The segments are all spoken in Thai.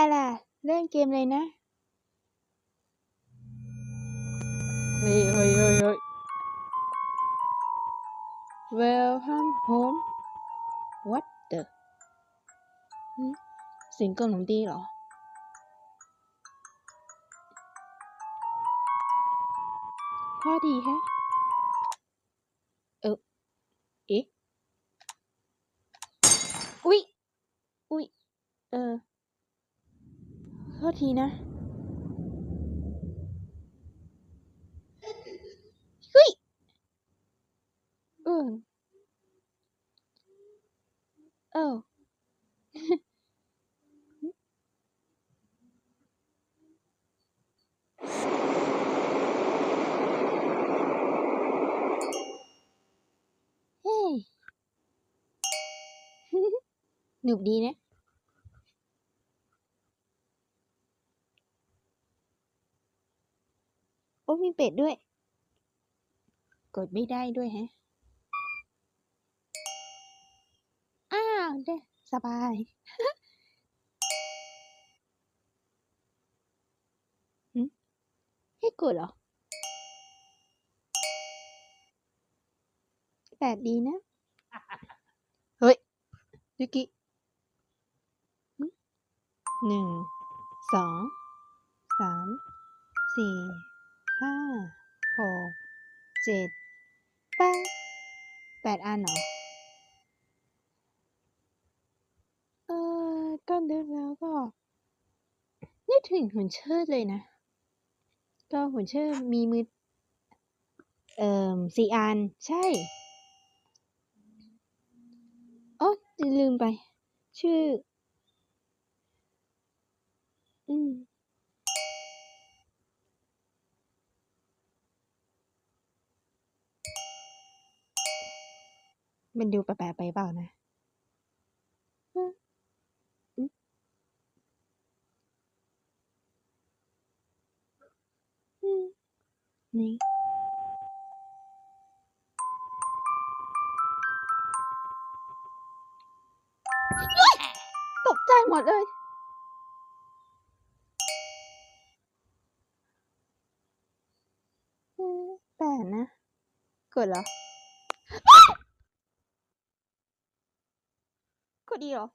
อะไรเล่นเกมเลยนะ เฮ้ยเฮ้ยเฮ้ยเฮ้ย Welcome home What the สียงเกลของดีเหรอพอดีแฮะ เออ เอ๊ะ อุ๊ย อุ๊ย เออ โท ษทีนะเฮ้ยเออเออเฮ้ยหนุกดีนะ โอ้มี เป็ดด้วย กดไม่ได้ด้วยแฮะ อ้าวได้สบายหึให้กดเหรอ แปลกดีนะ เฮ้ยยุกิหึหนึ่ง สอง สาม สี่ ห้าหกเจ็ดแปดแปดอันเหรอเออก็นึกแล้วก็นึกถึงหุ่นเชิดเลยนะ ก็หุ่นเชิดมีมือ เอ่อสี่อัน ใช่อ๋อลืมไป ชื่อ อืม มันดูแปลกๆไปเปล่านะฮะอืมอืมนี่ตกใจหมดเลยแปลกนะกดเหร อดีเหรอ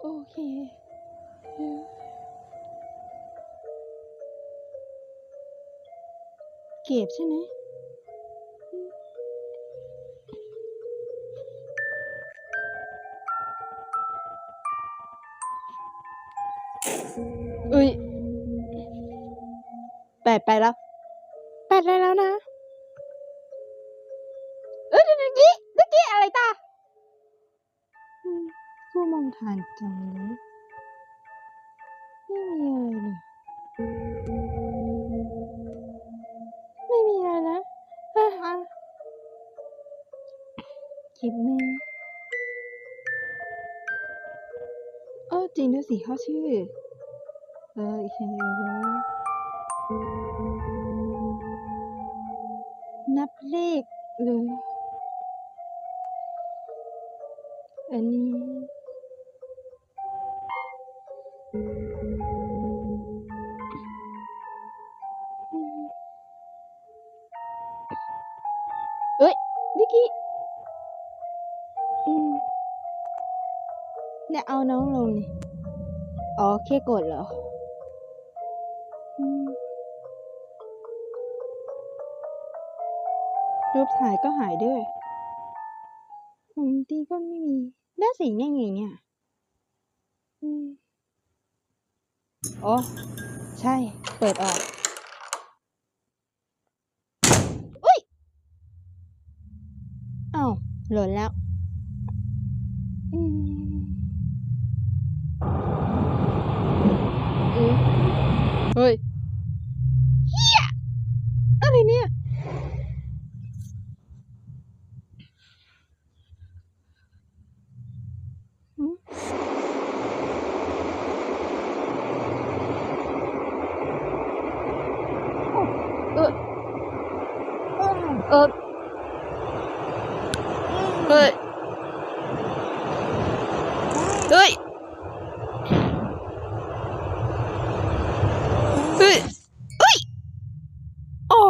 โอเคเก็บใช่ไหมเอ้ยแปดไปแล้วแปดได้แล้วนะ กี้เมื่อกี้อะไรตาอืมกูมองทานจังเลยไม่มีอะไรนี่ไม่มีอะไรนะฮ้ยอะคลิปนี้เออจริงด้วยสิเขาชื่อ เออโอเคนับเลขเลย อันนี้ เอ้ยนิกกี้อืมเนี่ยเอาน้องลงนี่อ๋อแค่กดเหรอรูปถ่ายก็หายด้วยผมตีก็ไม่มี ได้สีไงไงเนี่ยอืมอ๋อใช่ เปิดออกอุ้ยอ้าวหล่นแล้ว อืมเอ๊ะเฮ้ยเฮียอะไรเนี่ย หืม เออเออฮ้ย เฮ้ย เฮ้ย เฮ้ย โอ้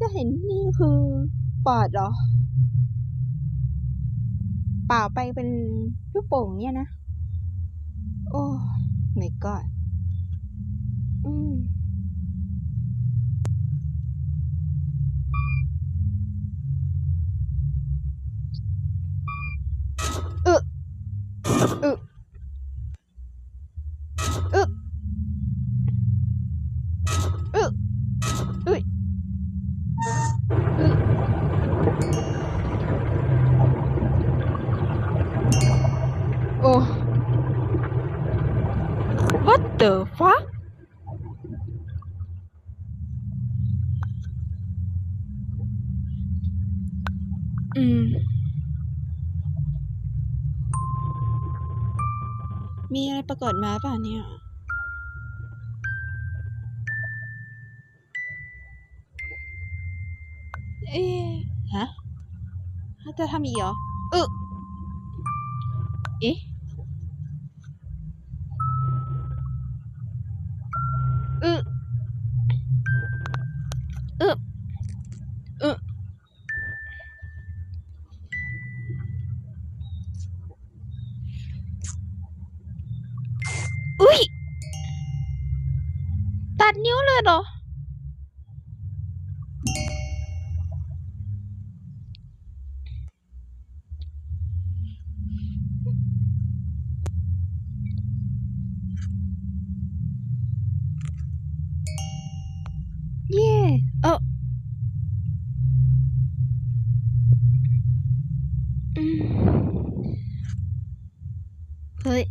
จะเห็นนี่คือปอดเหรอ เปล่าไปเป็นลูกโป่งเนี่ยนะ โอ้ my god อืม เออเออเออเอ้ยเออโอ้ what the fuck อื มีอะไรปรากฏมาป่ะเนี่ยเอ๊ะฮะจะทำอีกเหรอเออเอ๊ะ เฮ้ย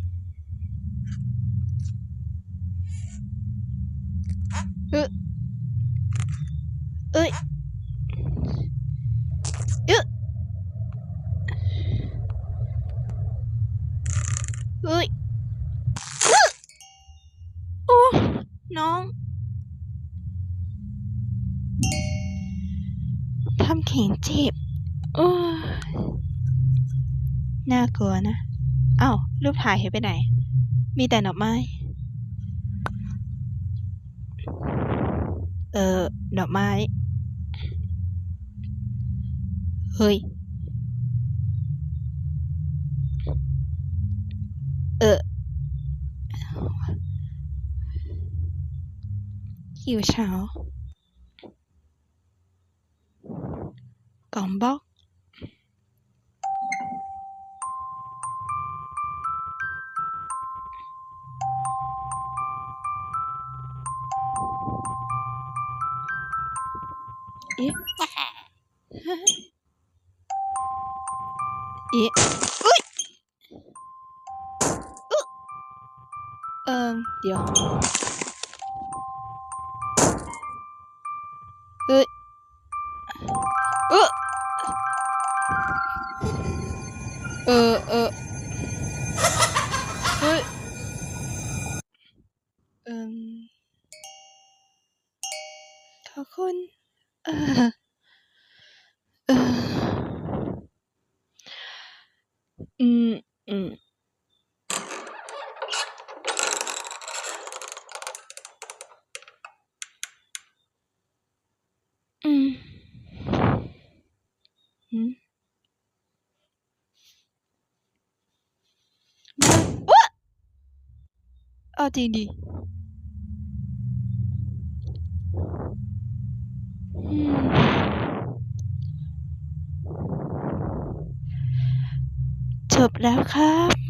เออเอ้ยเอะเฮ้ยโอ้น้องทำเข็งเจ็บโอ้น่ากลัวนะ อ้าวรูปถ่ายหายไปไหน มีแต่ดอกไม้ เออดอกไม้ เฮ้ย เออหิวเช้ากล่องบอก เอ๊ะเอ๊ะอุ้ยอึ๊ะเอ่อเดี๋ อืมอืมอืมอืมว้าเอาจริงดิอืม จบแล้วครับ